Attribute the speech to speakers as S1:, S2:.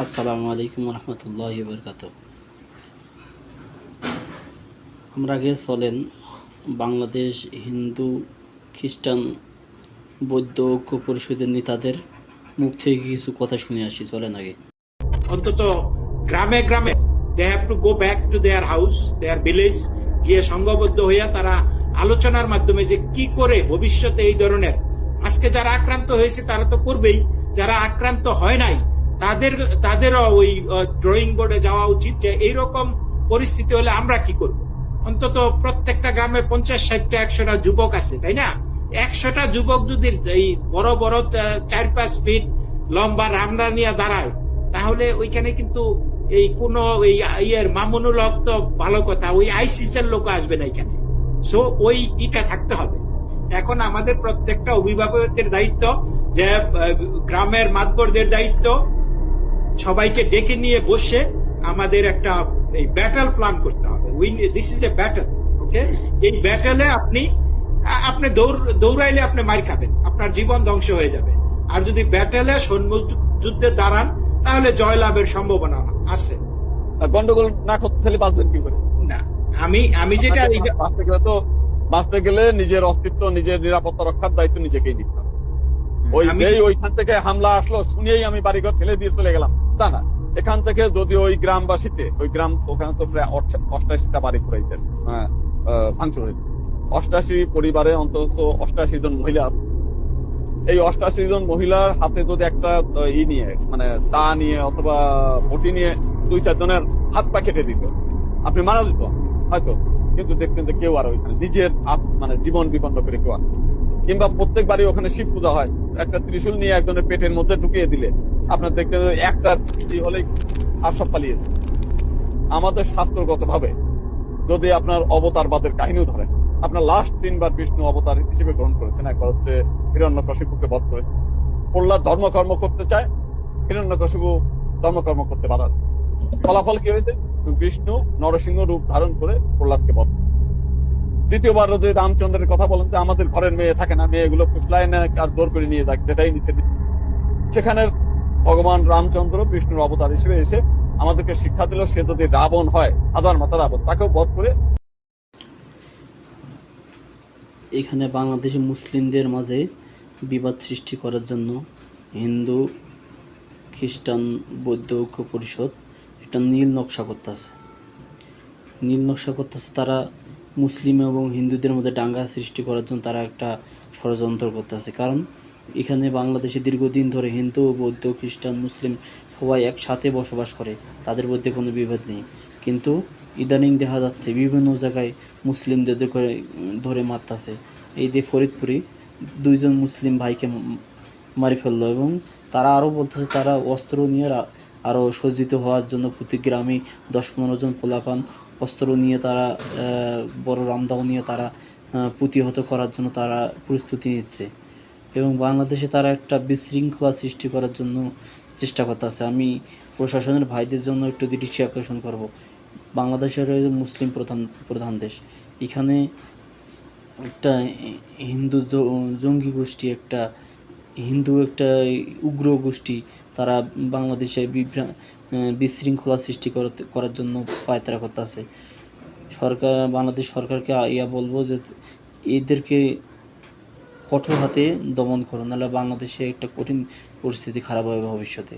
S1: আসসালামু আলাইকুম রহমতুল্লাহ বরকাত আমরা আগে চলেন বাংলাদেশ হিন্দু, খ্রিস্টান, বৌদ্ধ, ঐক্য পরিষদের নেতাদের মুখ থেকে কিছু কথা শুনে আসি, চলেন আগে।
S2: অন্তত গ্রামে গ্রামে they have to go back to their house their village গিয়ে সংঘবদ্ধ হইয়া তারা আলোচনার মাধ্যমে যে কি করে ভবিষ্যতে এই ধরনের, আজকে যারা আক্রান্ত হয়েছে তারা তো করবেই, যারা আক্রান্ত হয় নাই তাদের, তাদেরও ওই ড্রয়িং বোর্ডে যাওয়া উচিত যে এইরকম পরিস্থিতি হলে আমরা কি করব? অন্তত প্রত্যেকটা গ্রামে পঞ্চাশ ষাটটা, একশোটা যুবক আছে, তাই না? একশোটা যুবক যদি এই বড় বড় চার পাঁচ ফিট লম্বা রামদা নিয়ে দাঁড়ায়, তাহলে ওইখানে কিন্তু এই কোন এই ইয়ের মামুনুল হক তো ভালো কথা, ওই আইসিসের লোক আসবে না এখানে। সো ওই ইটা থাকতে হবে। এখন আমাদের প্রত্যেকটা অভিভাবকের দায়িত্ব যে গ্রামের মাতবরদের দায়িত্ব সবাইকে ডেকে নিয়ে বসে আমাদের একটা এই ব্যাটল প্ল্যান করতে হবে। Win this is a battle okay এই ব্যাটলে আপনি আপনি দৌড় দৌড়াইলে আপনি মার খাবেন আপনার জীবন ধ্বংস হয়ে যাবে। আর যদি ব্যাটেলে সৈন্য যুদ্ধে দাঁড়ান তাহলে জয়লাভের সম্ভাবনা আছে।
S3: গন্ডগোল না করতে চাইলে বাঁচবেন কি করে?
S2: না আমি আমি যেটা
S3: বাঁচতে গেলে তো বাঁচতে গেলে নিজের অস্তিত্ব নিজের নিরাপত্তা রক্ষার দায়িত্ব নিজেকেই নিতে হবে। ওই ওইখান থেকে হামলা আসলো শুনেই আমি বাড়িঘর ফেলে দিয়ে চলে গেলাম। তা না এখান থেকে যদি ওই গ্রামবাসীতে, ওই গ্রাম ওখানে তো প্রায় অষ্টাশিটা বাড়ি পুরাইতেন হ্যাঁ ভাঙচুর হয়েছে। অষ্টাশি পরিবারে অন্তত অষ্টাশি জন মহিলা। এই অষ্টাশি জন মহিলার হাতে যদি একটা ই নিয়ে মানে দা নিয়ে অথবা বটি নিয়ে দুই, চার জনের হাত পা কেটে দিত, আপনি মারা যেত, হয়তো। কিন্তু দেখতেন যে কেউ আর ওইখানে নিজের মানে জীবন বিপন্ন করে কেউ আর কিংবা প্রত্যেক বাড়ি ওখানে শিব পূজা হয়। একটা ত্রিশূল নিয়ে একজনের পেটের মধ্যে ঢুকিয়ে দিলে আপনার দেখতে একটা ই হলেই আর সব পালিয়ে। আমাদের শাস্ত্রগত ভাবে যদি আপনার অবতারবাদের কাহিনীও ধরেন, আপনার লাস্ট তিনবার বিষ্ণু অবতার হিসেবে গ্রহণ করেছেন, একবার হচ্ছে হিরণ্যকশিপুকে বধ করে। প্রহ্লাদ ধর্মকর্ম করতে চায়, হিরণ্যকশিপু ধর্মকর্ম করতে পারার ফলাফল কি হয়েছে? বিষ্ণু নরসিংহ রূপ ধারণ করে প্রহ্লাদকে বধ দ্বিতীয়বার যদি রামচন্দ্রের কথা বলেন যে আমাদের ঘরের মেয়ে থাকে না, মেয়েগুলো ফুসলায় না, আর জোর করে নিয়ে যাক যেটাই নিচে দিচ্ছে। সেখানে ভগবান রামচন্দ্র বিষ্ণুর অবতার হিসেবে এসে আমাদেরকে শিক্ষা দিল, সে যদি রাবণ হয় হাজার মাতা রাবণ, তাকেও বধ করে
S1: এখানে বাংলাদেশে মুসলিমদের মাঝে বিবাদ সৃষ্টি করার জন্য হিন্দু, খ্রিস্টান, বৌদ্ধ ঐক্য পরিষদ একটা নীল নকশা করতেছে। নীল নকশা করতেছে, তারা মুসলিম এবং হিন্দুদের মধ্যে ডাঙ্গা সৃষ্টি করার জন্য তারা একটা ষড়যন্ত্র করতেছে। কারণ এখানে বাংলাদেশে দীর্ঘদিন ধরে হিন্দু, বৌদ্ধ, খ্রিস্টান, মুসলিম সবাই একসাথে বসবাস করে, তাদের মধ্যে কোনো বিভেদ নেই। কিন্তু ইদানিং দেখা যাচ্ছে বিভিন্ন জায়গায় মুসলিমদের করে ধরে মারতাছে। এই যে ফরিদপুরি, দুইজন মুসলিম ভাইকে মারি ফেলল এবং তারা আরও বলতেছে তারা অস্ত্র নিয়ে আরও সজ্জিত হওয়ার জন্য প্রতি গ্রামে দশ পনেরো জন পোলাপান অস্ত্র নিয়ে তারা বড় রামদাও নিয়ে তারা প্রতিহত করার জন্য তারা প্রস্তুতি নিচ্ছে। এবং বাংলাদেশে তারা একটা বিশৃঙ্খলা সৃষ্টি করার জন্য চেষ্টা করতেছে। আমি প্রশাসনের ভাইদের জন্য একটু দৃষ্টি আকর্ষণ করব। বাংলাদেশের মুসলিম প্রধান প্রধান দেশ। এখানে একটা হিন্দু জঙ্গি গোষ্ঠী, একটা হিন্দু, একটা উগ্র গোষ্ঠী তারা বাংলাদেশে বিভ্রা বিশৃঙ্খলা সৃষ্টি করার জন্য পায়তারা করতেছে। সরকার, বাংলাদেশ সরকারকে ইয়া বলব যে এদেরকে কঠোর হাতে দমন করুন নাহলে বাংলাদেশে একটা কঠিন পরিস্থিতি খারাপ হবে ভবিষ্যতে।